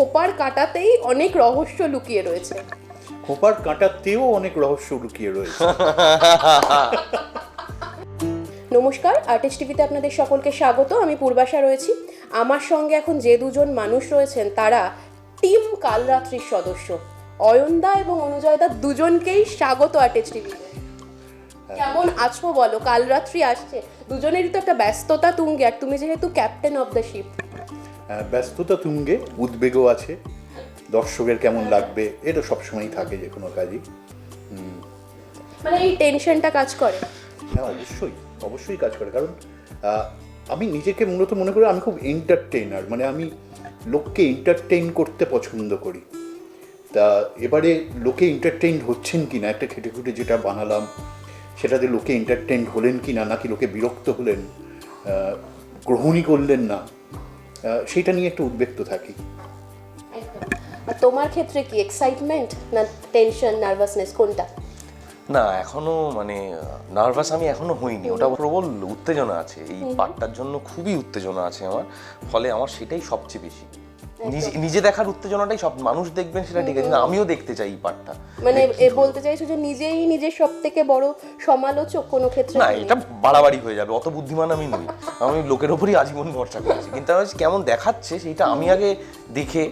খোপার কাটাতেই অনেক রহস্য লুকিয়ে রয়েছে। খোপার কাঁটাতেও অনেক রহস্য লুকিয়ে রয়েছে। নমস্কার আর্টিস্ট টিভিতে আপনাদের সকলকে স্বাগত। আমি পূর্বাশা রয়েছি। আমার সঙ্গে এখন যে দুজন মানুষ রয়েছেন তারা টিম কালরাত্রির সদস্য। অয়নদা এবং অনুজয়দা দুজনকেই স্বাগত আর্টিস্ট টিভিতে কেমন আছো বলো? কালরাত্রি আসছে। দুজনেরই তো একটা ব্যস্ততা তুঙ্গে আর তুমি যেহেতু ক্যাপ্টেন অফ দ্য শিপ ব্যস্ততা তুঙ্গে উদ্বেগও আছে। দর্শকের কেমন লাগবে এটা সবসময়ই থাকে যে কোনো কাজই। মানে এই টেনশনটা কাজ করে? হ্যাঁ অবশ্যই অবশ্যই কাজ করে। কারণ আমি নিজেকে মূলত মনে করি আমি খুব এন্টারটেইনার মানে আমি লোককে এন্টারটেইন করতে পছন্দ করি। তা এবারে লোকে এন্টারটেইন হচ্ছেন কি না একটা খেটে খুঁটে যেটা বানালাম সেটাতে লোকে এন্টারটেইন হলেন কি না নাকি লোকে বিরক্ত হলেন গ্রহণই করলেন না সেইটা নিয়ে একটু উদ্বেগ তো থাকি আর তোমার ক্ষেত্রে কি এক্সাইটমেন্ট না টেনশন নার্ভাসনেস কোনটা? না এখনও মানে নার্ভাস আমি এখনও হইনি। ওটা প্রবল উত্তেজনা আছে। এই পার্টটার জন্য খুবই উত্তেজনা আছে আমার। ফলে আমার সেটাই সবচেয়ে বেশি। নিজে দেখার উত্তেজনাটাই সব মানুষ দেখবেন সেটা ঠিক আছে আমিও দেখতে চাই এই পার্টটা। মানে এ বলতে চাইছো যে নিজেই নিজের সব থেকে বড় সমালোচক কোনো ক্ষেত্রে না এটা বাড়াবাড়ি হয়ে যাবে অত বুদ্ধিমান আমি নই। আমি লোকের ওপরই আজীবন ভরসা করেছি কিন্তু আমি কেমন দেখাচ্ছে সেইটা আমি আগে দেখে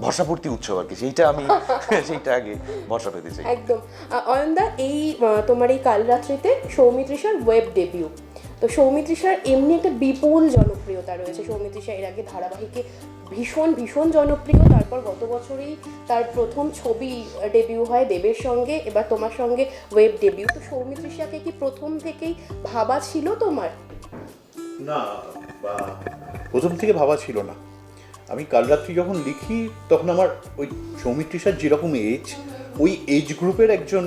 ভরসাপূর্তি উৎসব আর কি সেইটা আমি সেইটা আগে ভরসা পেতে চাই। একদম। অয়নদা এই তোমার এই কাল রাত্রিতে সৌমিত্রিষার ওয়েব ডেবিউ তো সৌমিত্রিষার এমনি একটা বিপুল জনপ্রিয়তা রয়েছে। সৌমিত্রিষা এর আগে ধারাবাহিকে ভীষণ ভীষণ জনপ্রিয়। তারপর গত বছরেই তার প্রথম ছবি ডেবিউ হয় দেবের সঙ্গে, এবার তোমার সঙ্গে ওয়েব ডেবিউ তো সৌমিত্রিষাকে কি প্রথম থেকেই ভাবা ছিল তোমার? না প্রথম থেকে ভাবা ছিল না। আমি কাল রাত্রি যখন লিখি, তখন আমার ওই সৌমিত্রিষার যেরকম এজ ওই এজ গ্রুপের একজন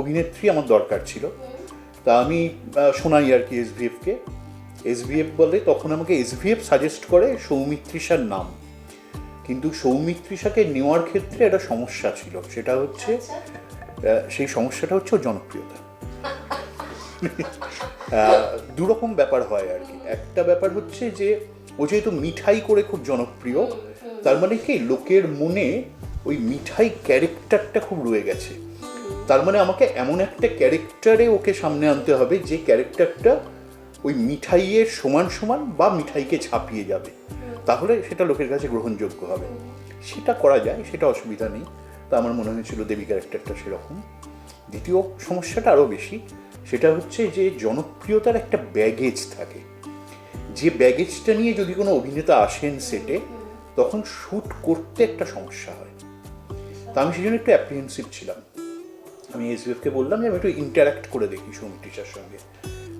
অভিনেত্রী আমার দরকার ছিল। তা আমি শোনাই আর কি এসভিএফকে। এসভিএফ বলে তখন আমাকে এস এসভিএফ সাজেস্ট করে সৌমিত্রিষার নাম। কিন্তু সৌমিত্রিষাকে নেওয়ার ক্ষেত্রে একটা সমস্যা ছিল। সেটা হচ্ছে সেই সমস্যাটা হচ্ছে জনপ্রিয়তা। দুরকম ব্যাপার হয় আর কি। একটা ব্যাপার হচ্ছে যে ও যেহেতু মিঠাই করে খুব জনপ্রিয় তার মানে কি লোকের মনে ওই মিঠাই ক্যারেক্টারটা খুব রয়ে গেছে। তার মানে আমাকে এমন একটা ক্যারেক্টারে ওকে সামনে আনতে হবে যে ক্যারেক্টারটা ওই মিঠাইয়ের সমান সমান বা মিঠাইকে ছাপিয়ে যাবে। তাহলে সেটা লোকের কাছে গ্রহণযোগ্য হবে। সেটা করা যায় সেটা অসুবিধা নেই। তা আমার মনে হয়েছিল দেবী ক্যারেক্টারটা সেরকম। দ্বিতীয় সমস্যাটা আরও বেশি সেটা হচ্ছে যে জনপ্রিয়তার একটা ব্যাগেজ থাকে। যে ব্যাগেজটা নিয়ে যদি কোনো অভিনেতা আসেন সেটে তখন শ্যুট করতে একটা সমস্যা হয়। তা আমি সেই জন্য একটু অ্যাপ্রিহেন্সিভ ছিলাম। আমি এসবিএফকে বললাম যে আমি একটু ইন্টারাক্ট করে দেখি সৌমিত্রিষার সঙ্গে।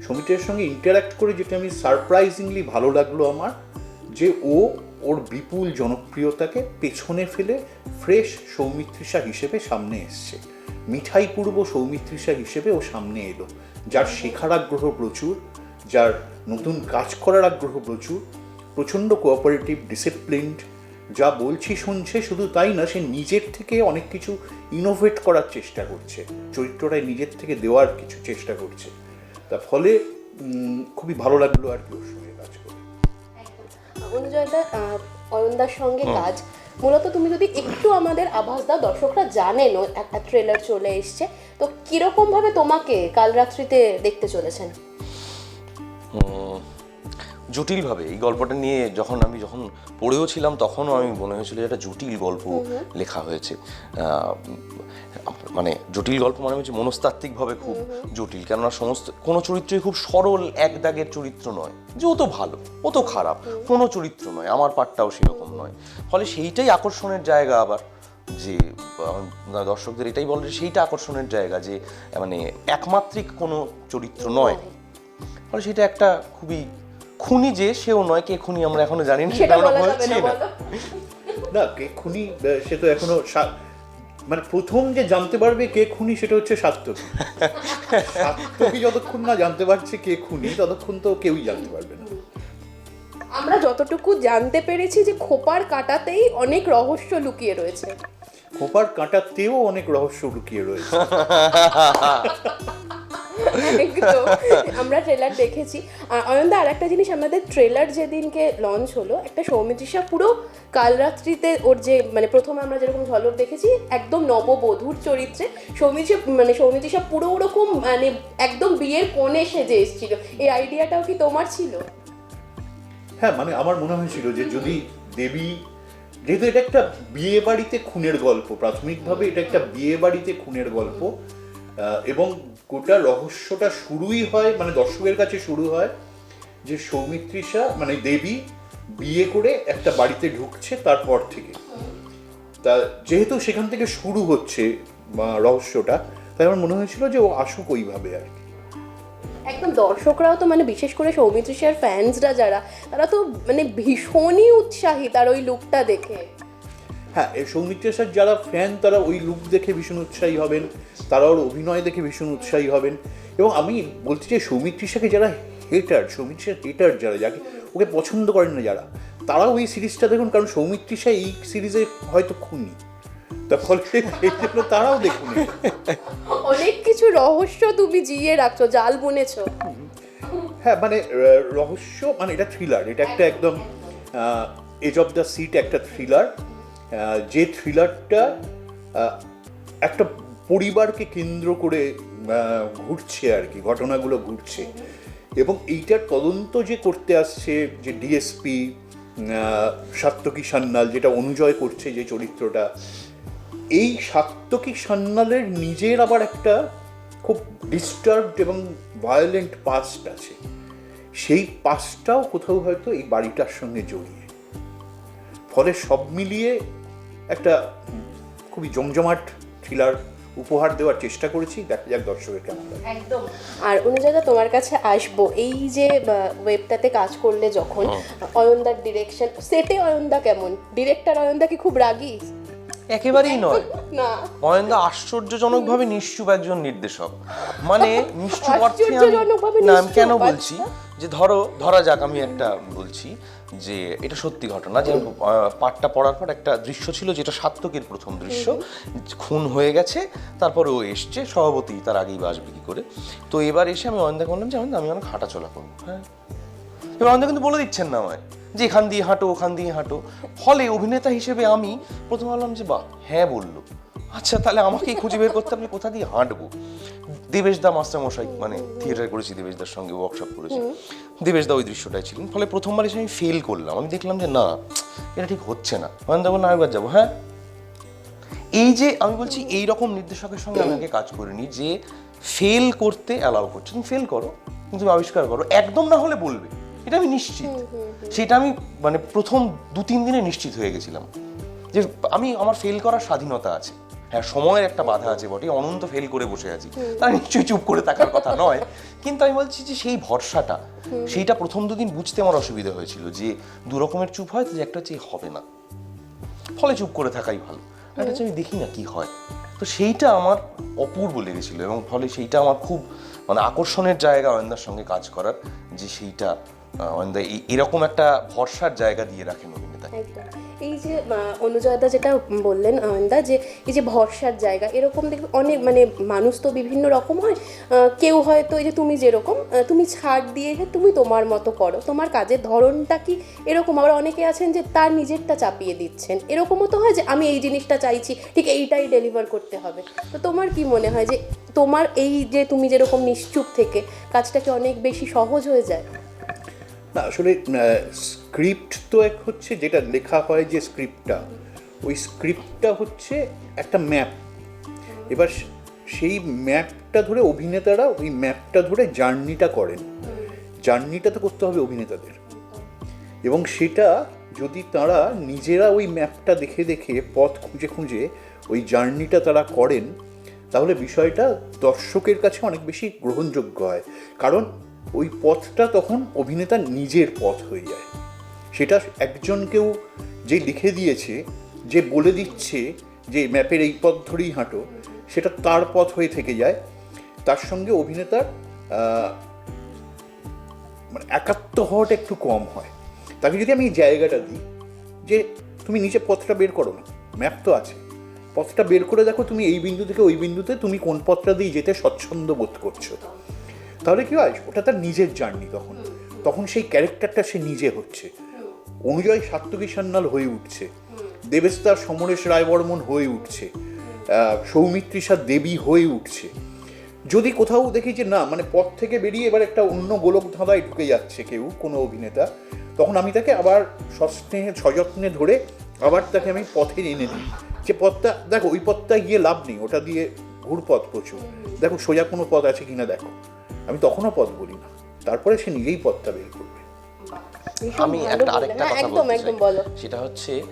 সৌমিত্রিষার সঙ্গে ইন্টারাক্ট করে যেটা আমি সারপ্রাইজিংলি ভালো লাগল আমার, যে ও ওর বিপুল জনপ্রিয়তাকে পেছনে ফেলে ফ্রেশ সৌমিত্রিষা হিসেবে সামনে এসছে। মিঠাই পূর্ব সৌমিত্রিষা হিসেবে ও সামনে এলো। যার শেখার আগ্রহ প্রচুর, যার নতুন কাজ করার আগ্রহ প্রচুর, প্রচণ্ড কোঅপারেটিভ ডিসিপ্লিনড যা বলছি শুনছে শুধু তাই না সে নিজের থেকে অনেক কিছু ইনোভেট করার চেষ্টা করছে। চরিত্রটায় নিজের থেকে দেওয়ার কিছু চেষ্টা করছে। তা ফলে খুবই ভালো লাগল আর কি ওর সঙ্গে কাজ করে। অনুজয়দা আহ, অয়নদার সঙ্গে কাজ মূলত তুমি যদি একটু আমাদের আভাস দাও দর্শকরা জানেনও একটা ট্রেলার চলে এসছে তো কীরকম ভাবে তোমাকে কাল রাত্রিতে দেখতে চলেছেন? জটিলভাবে এই গল্পটা নিয়ে যখন আমি যখন পড়েও ছিলাম তখনও আমি মনে হয়েছিল একটা জটিল গল্প লেখা হয়েছে। মানে জটিল গল্প মানে হচ্ছে মনস্তাত্ত্বিকভাবে খুব জটিল কেননা সমস্ত কোনো চরিত্রই খুব সরল এক দাগের চরিত্র নয়। যে ও তো ভালো ও তো খারাপ কোনো চরিত্র নয় আমার পাঠটাও সেরকম নয়। ফলে সেইটাই আকর্ষণের জায়গা আবার যে দর্শকদের এটাই বলে সেইটা আকর্ষণের জায়গা যে মানে একমাত্রিক কোনো চরিত্র নয়। ফলে সেটা একটা খুবই খুনি যে সেও নয় কে খুনি আমরা এখনও জানি না সেটা আমরা বলছি না না কে খুনি সে তো এখনও মানে প্রথম যে জানতে পারবে কে খুনি সেটা হচ্ছে সাত্যকী। সাত্যকী যতক্ষণ না জানতে পারছে কে খুনি ততক্ষণ তো কেউই জানতে পারবে না। আমরা যতটুকু জানতে পেরেছি যে খোপার কাটাতেই অনেক রহস্য লুকিয়ে রয়েছে। খোপার কাঁটাতেও অনেক রহস্য লুকিয়ে রয়েছে। একদম। আমরা ট্রেলার দেখেছি। অয়নদা আর একটা জিনিস, আমাদের ট্রেলার যেদিনকে লঞ্চ হলো, একটা সৌমিত্রিষা পুরো কাল রাত্রিতে ওর যে মানে প্রথমে আমরা যেরকম ঝলক দেখেছি, একদম নববধূর চরিত্রে সৌমিত্রিষা মানে সৌমিত্রিষা পুরো ওরকম মানে একদম বিয়ের কোণে সেজে এসেছিল। এই আইডিয়াটাও কি তোমার ছিল? হ্যাঁ মানে আমার মনে হয়েছিল যে যদি দেবী, যেহেতু এটা একটা বিয়ে বাড়িতে খুনের গল্প, প্রাথমিকভাবে এটা একটা বিয়ে বাড়িতে খুনের গল্প এবং গোটা রহস্যটা শুরুই হয় মানে দর্শকের কাছে শুরু হয়, যে সৌমিত্রিষা মানে দেবী বিয়ে করে একটা বাড়িতে ঢুকছে তারপর থেকে। তা যেহেতু সেখান থেকে শুরু হচ্ছে রহস্যটা, তাই আমার মনে হয়েছিল যে ও আসুক ওইভাবে আর কি। একদম দর্শকরাও তো মানে বিশেষ করে সৌমিত্রিষার ফ্যান্সরা যারা, তারা তো মানে ভীষণই উৎসাহী তার ওই লুকটা দেখে। হ্যাঁ এই সৌমিত্রেশার যারা ফ্যান তারা ওই লুক দেখে ভীষণ উৎসাহী হবেন তারা ওর অভিনয় দেখে ভীষণ উৎসাহী হবেন। এবং আমি বলতে চাই সৌমিত্রিষাকে যারা হেটার সৌমিত্রিষার হেটার যারা যাকে ওকে পছন্দ করেন না যারা তারাও এই সিরিজটা দেখুন কারণ সৌমিত্রিষা এই সিরিজে হয়তো খুনি। তার ফলে এই জন্য তারাও দেখুন। অনেক কিছু রহস্য তুমি জিয়ে রাখছো জাল বুনেছো। হ্যাঁ মানে রহস্য মানে এটা থ্রিলার এটা একটা একদম এজ অফ দ্য সিট একটা থ্রিলার যে থ্রিলারটা একটা পরিবারকে কেন্দ্র করে ঘুরছে আর কি, ঘটনাগুলো ঘুরছে। এবং এইটার তদন্ত যে করতে আসছে, যে ডিএসপি সাত্তকী সান্যাল, যেটা অনুজয় করছে যে চরিত্রটা, এই সাত্তকী সান্যালের নিজের আবার একটা খুব ডিস্টার্বড এবং ভায়োলেন্ট পাস্ট আছে। সেই পাস্টটাও কোথাও হয়তো এই বাড়িটার সঙ্গে জড়িয়ে। ফলে সব মিলিয়ে একটা খুবই জমজমাট থ্রিলার উপহার দেওয়ার চেষ্টা করেছি দেখা যাক দর্শকের কেমন একদম। আর অনুজাদা তোমার কাছে আসব। এই যে ওয়েবটাতে কাজ করলে যখন অয়নদার ডিরেকশন সেটে অয়নদা কেমন? ডিরেক্টর অয়নদা কি খুব রাগী? একেবারেই নয়। না। মহেন্দ্র আশ্চর্যজনকভাবে নিশ্চুপ একজন নির্দেশক। মানে নিশ্চুপ অর্থে আমি কেন বলছি? যে ধরো ধরা যাক আমি একটা বলছি। যে এটা সত্যি ঘটনা যে পাঠটা পড়ার পর একটা দৃশ্য ছিল যেটা সাত্তকের প্রথম দৃশ্য। খুন হয়ে গেছে তারপরে ও এসছে সভাপতি তার আগেই বাসবে কি করে। তো এবার এসে আমি অয়নদাকে বললাম যে অয়নদা আমি অনেক হাঁটাচলা করব। হ্যাঁ। এবার অয়নদা কিন্তু বলে দিচ্ছেন না আমায় যে এখান দিয়ে হাঁটো ওখান দিয়ে হাঁটো। ফলে অভিনেতা হিসেবে আমি প্রথম ভাবলাম যে বাহ হ্যাঁ বলল। আচ্ছা তাহলে আমাকেই খুঁজে বের করতে আপনি কোথা দিয়ে হাঁটবো? দেবেশ দা মাস্টার মশাই মানে থিয়েটার করেছি দেবেশ দার সঙ্গে ওয়ার্কশপ করেছি। দেবেশ দা ওই দৃশ্যটাই ছিলেন ফলে প্রথমবার এসে আমি ফেল করলাম। আমি দেখলাম যে না এটা ঠিক হচ্ছে না। অয়নদা বললাম আরেকবার যাব। হ্যাঁ। এই যে আমি বলছি এই রকম নির্দেশকের সঙ্গে আমি আগে কাজ করিনি যে ফেল করতে অ্যালাউ করছে। তুমি ফেল করো কিন্তু তুমি আবিষ্কার করো। একদম না হলে বলবে। এটা আমি নিশ্চিত। সেটা আমি মানে প্রথম দু তিন দিনে নিশ্চিত হয়ে গেছিলাম। যে আমি আমার ফেল করার স্বাধীনতা আছে। হ্যাঁ সময়ের একটা বাধা আছে বটে অনন্ত ফেল করে বসে আছি। তারা নিশ্চয়ই চুপ করে থাকার কথা নয় কিন্তু আমি বলছি যে সেই ভরসাটা সেইটা প্রথম দুদিন বুঝতে আমার অসুবিধা হয়েছিল যে দু রকমের চুপ হয় যে একটা হচ্ছে হবে না। ফলে চুপ করে থাকাই ভালো। একটা হচ্ছে আমি দেখি না কি হয়। তো সেইটা আমার অপূর্ব লেগেছিল এবং ফলে সেইটা আমার খুব মানে আকর্ষণের জায়গা অয়েন্দার সঙ্গে কাজ করার যে সেইটা অয়েন্দা এরকম একটা ভরসার জায়গা দিয়ে রাখেন অভিনেতাকে অনুজয়দা যেটা বললেন অয়নদা যে এই যে ভরসার জায়গা, এরকম দেখবে অনেক মানে মানুষ তো বিভিন্ন রকম হয়। কেউ হয়তো এই যে তুমি যেরকম তুমি ছাড় দিয়ে তুমি তোমার মতো করো, তোমার কাজের ধরনটা কি এরকম? আবার অনেকে আছেন যে তার নিজেরটা চাপিয়ে দিচ্ছেন। এরকমও তো হয় যে আমি এই জিনিসটা চাইছি, ঠিক এইটাই ডেলিভার করতে হবে। তো তোমার কি মনে হয় যে তোমার এই যে তুমি যেরকম নিশ্চুপ থেকে, কাজটা কি অনেক বেশি সহজ হয়ে যায়? না, আসলে স্ক্রিপ্ট তো এক হচ্ছে যেটা লেখা হয় যে স্ক্রিপ্টটা ওই স্ক্রিপ্টটা হচ্ছে একটা ম্যাপ এবার সেই ম্যাপটা ধরে অভিনেতারা ওই ম্যাপটা ধরে জার্নিটা করেন। জার্নিটা তো করতে হবে অভিনেতাদের। এবং সেটা যদি তারা নিজেরা ওই ম্যাপটা দেখে দেখে, পথ খুঁজে খুঁজে ওই জার্নিটা তারা করেন, তাহলে বিষয়টা দর্শকের কাছে অনেক বেশি গ্রহণযোগ্য হয়। কারণ ওই পথটা তখন অভিনেতার নিজের পথ হয়ে যায়। সেটা একজন কেউ যে লিখে দিয়েছে, যে বলে দিচ্ছে যে ম্যাপের এই পথ ধরেই হাঁটো, সেটা তার পথ হয়ে থেকে যায়। তার সঙ্গে অভিনেতার মানে একাত্ম হওয়াটা একটু কম হয়। তাকে যদি আমি জায়গাটা দিই যে তুমি নিচে পথটা বের করো না, ম্যাপ তো আছে। পথটা বের করে দেখো তুমি এই বিন্দু থেকে ওই বিন্দুতে তুমি কোন পথটা দিয়ে যেতে স্বচ্ছন্দ বোধ করছ। তাহলে কি হয়? ওটা তার নিজের জার্নি তখন। তখন সেই ক্যারেক্টারটা সে নিজে হচ্ছে। অনুজয় সাত্তকী সান্যাল হয়ে উঠছে। দেবেস্তার সমরেশ রায়বর্মন হয়ে উঠছে। সৌমিত্রিষা দেবী হয়ে উঠছে। যদি কোথাও দেখি যে না মানে পথ থেকে বেরিয়ে এবার একটা অন্য গোলক ধাঁধায় ঢুকে যাচ্ছে কেউ কোনো অভিনেতা তখন আমি তাকে আবার সস্নেহে সযত্নে ধরে আবার তাকে আমি পথে এনে দিই। যে পথটা দেখো ওই পথটা গিয়ে লাভ নেই। ওটা দিয়ে ঘুরপথ প্রচুর। দেখো সোজা কোনো পথ আছে কিনা দেখো। আমি তখনও পথ বলি না। তারপরে সে নিজেই পথটা বের করবে। আমি একটা আরেকটা হ্যাঁ, কথা একদম বলতে একদম চাই। বলো। সেটা হচ্ছে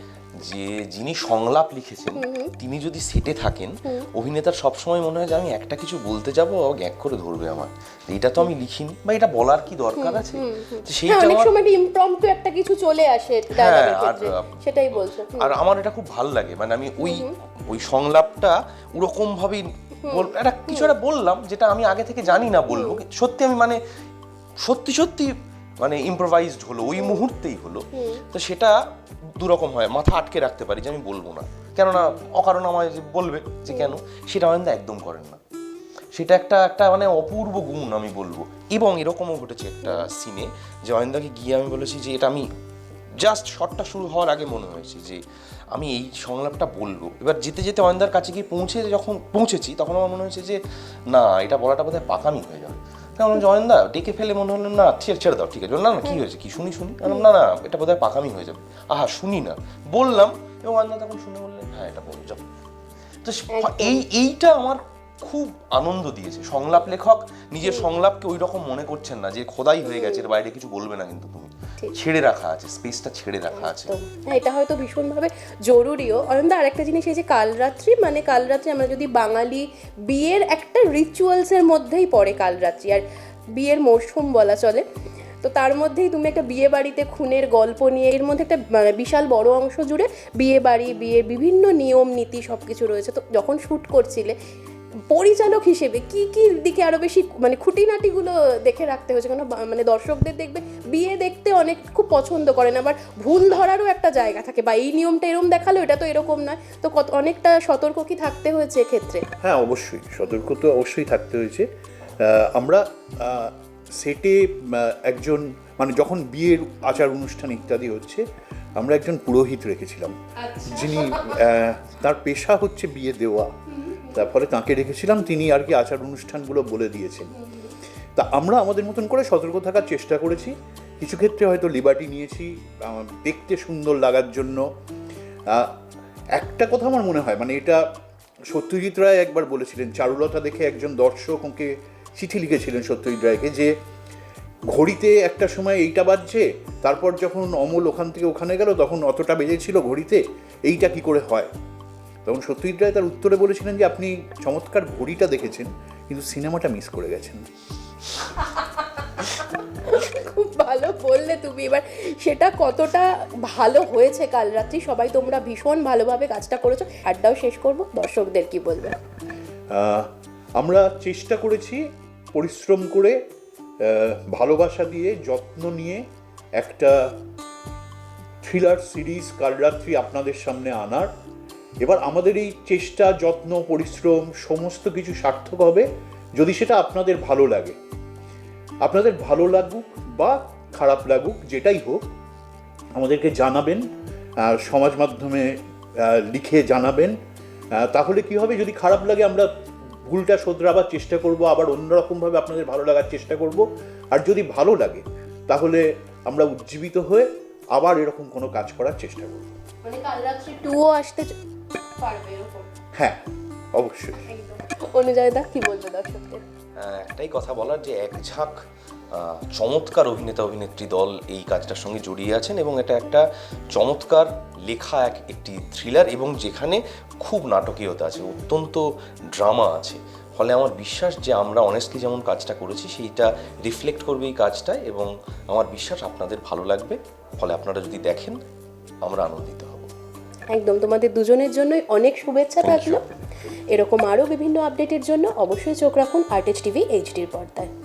যে যিনি সংলাপ লিখেছেন তিনি যদি সেটে থাকেন অভিনেতার সবসময় মনে হয় যে আমি একটা কিছু বলতে যাব ও গ্যাক করে ধরবে আমার এটা তো আমি লিখিনি বা এটা বলার কি দরকার আছে? তো হ্যাঁ সেইটা অনেক সময় ইমপ্রম্পটু একটা কিছু চলে আসে আর, সেটাই বলছো। আর আমার এটা খুব ভালো লাগে। মানে আমি ওই ওই সংলাপটা ওরকম ভাবেই বল একটা কিছু একটা বললাম যেটা আমি আগে থেকে জানি না বলব সত্যি আমি মানে সত্যি সত্যি মানে ইম্প্রোভাইজড হলো ওই মুহূর্তেই হলো। তো সেটা দুরকম হয় মাথা আটকে রাখতে পারি যে আমি বলব না। কেননা অকারণ আমায় যে বলবে যে কেন সেটা অয়ন্দা একদম করেন না। সেটা একটা একটা মানে অপূর্ব গুণ আমি বলব। এবং এরকমও ঘটেছে একটা সিনে যে অয়ন্দাকে গিয়ে আমি বলেছি যে এটা আমি জাস্ট শটটা শুরু হওয়ার আগে মনে হয়েছে যে আমি এই সংলাপটা বলব। এবার যেতে যেতে অয়ন্দার কাছে গিয়ে পৌঁছে যখন পৌঁছেছি তখন আমার মনে হয়েছে যে না এটা বলাটা বোধহয় পাকামি হয়ে যাবে। কারণ জয়ন্দা ডেকে ফেলে। মনে হলো না ছেড়ে ছেড়ে দাও ঠিক আছে। না না কী হয়েছে? কি? শুনি শুনি। বললাম, না না এটা বোধহয় পাকামি হয়ে যাবে। আহা শুনি না। বললাম এবং অয়ন্দা তখন শুনে বললেন হ্যাঁ এটা বল যাও। তো এই এইটা আমার খুব আনন্দ দিয়েছে। সংলাপ লেখক নিজের সংলাপকে ওই রকম মনে করছেন না যে খোদাই হয়ে গেছে এর বাইরে কিছু বলবে না কিন্তু তুমি। ছেড়ে রাখা আছে স্পেসটা ছেড়ে রাখা আছে। হ্যাঁ এটা হয়তো ভীষণভাবে জরুরিও। অনন্দা আরেকটা জিনিস এই যে কালরাত্রি মানে কালরাত্রি আমরা যদি বাঙালি বিয়ের একটা রিচুয়ালসের মধ্যেই পড়ে কালরাত্রি আর বিয়ের মরশুম বলা চলে তো তার মধ্যেই তুমি একটা বিয়ে বাড়িতে খুনের গল্প নিয়ে এর মধ্যে একটা মানে বিশাল বড় অংশ জুড়ে বিয়ে বাড়ি বিয়ের বিভিন্ন নিয়ম নীতি সব কিছু রয়েছে। তো যখন শ্যুট করছিলে পরিচালক হিসেবে কি কি দিকে আরও বেশি মানে খুঁটিনাটিগুলো দেখে রাখতে হয়েছে? কেন মানে দর্শকদের দেখবে বিয়ে দেখতে অনেক খুব পছন্দ করেন আবার ভুল ধরারও একটা জায়গা থাকে বা এই নিয়মটা এরকম দেখাল এটা তো এরকম নয়। তো কত অনেকটা সতর্ক কি থাকতে হয়েছে এক্ষেত্রে? হ্যাঁ অবশ্যই। সতর্ক তো অবশ্যই থাকতে হয়েছে। আমরা সেটে একজন মানে যখন বিয়ের আচার অনুষ্ঠান ইত্যাদি হচ্ছে আমরা একজন পুরোহিত রেখেছিলাম। যিনি তার পেশা হচ্ছে বিয়ে দেওয়া। তারপরে তাকে রেখেছিলাম, তিনি আর কি আচার অনুষ্ঠানগুলো বলে দিয়েছেন। তা আমরা আমাদের মতন করে সতর্ক থাকার চেষ্টা করেছি। কিছু ক্ষেত্রে হয়তো লিবার্টি নিয়েছি দেখতে সুন্দর লাগার জন্য। একটা কথা আমার মনে হয় মানে এটা সত্যজিৎ রায় একবার বলেছিলেন, চারুলতা দেখে একজন দর্শক ওকে চিঠি লিখেছিলেন সত্যজিৎ রায়কে যে, ঘড়িতে একটা সময় এইটা বাজছে, তারপর যখন অমল ওখান থেকে ওখানে গেল, তখন অতটা বেজেছিল ঘড়িতে, এইটা কি করে হয়? তখন সত্যজিৎ রায় তার উত্তরে বলেছিলেন যে আপনি চমৎকার ঘড়িটা দেখেছেন কিন্তু সিনেমাটা মিস করে গেছেন। খুব ভালো বললে তুমি। এবার সেটা কতটা ভালো হয়েছে কাল রাত্রি সবাই তোমরা ভীষণ ভালোভাবে কাজটা করেছ। আড্ডাও শেষ করব দর্শকদের কি বলবে? আমরা চেষ্টা করেছি পরিশ্রম করে ভালোবাসা দিয়ে যত্ন নিয়ে একটা থ্রিলার সিরিজ কাল রাত্রি আপনাদের সামনে আনার। এবার আমাদের এই চেষ্টা, যত্ন, পরিশ্রম সমস্ত কিছু সার্থক হবে যদি সেটা আপনাদের ভালো লাগে। আপনাদের ভালো লাগুক বা খারাপ লাগুক, যেটাই হোক, আমাদেরকে জানাবেন সমাজ মাধ্যমে লিখে জানাবেন। তাহলে কি হবে? যদি খারাপ লাগে, আমরা ভুলটা শোধরাবার চেষ্টা করব, আবার অন্যরকমভাবে আপনাদের ভালো লাগার চেষ্টা করব। আর যদি ভালো লাগে, তাহলে আমরা উজ্জীবিত হয়ে আবার এরকম কোনো কাজ করার চেষ্টা করব। মানে কাল টুও আসতে পারবে এরকম হ্যাঁ অবশ্যই। অনুজয় দা কি বলবে দর্শকদের একটাই কথা বলার যে এক ঝাঁক চমৎকার অভিনেতা অভিনেত্রী দল এই কাজটার সঙ্গে জড়িয়ে আছেন এবং এটা একটা চমৎকার লেখা এক একটি থ্রিলার এবং যেখানে খুব নাটকীয়তা আছে অত্যন্ত ড্রামা আছে। ফলে আমার বিশ্বাস যে আমরা অনেস্টলি যেমন কাজটা করেছি সেইটা রিফ্লেক্ট করবে এই কাজটায় এবং আমার বিশ্বাস আপনাদের ভালো লাগবে। ফলে আপনারা যদি দেখেন আমরা আনন্দিত হব। একদম তোমাদের দুজনের জন্যই অনেক শুভেচ্ছা থাকল। এরকম আরও বিভিন্ন আপডেটের জন্য অবশ্যই চোখ রাখুন আর্টেজ টিভি এইচডির পর্দায়।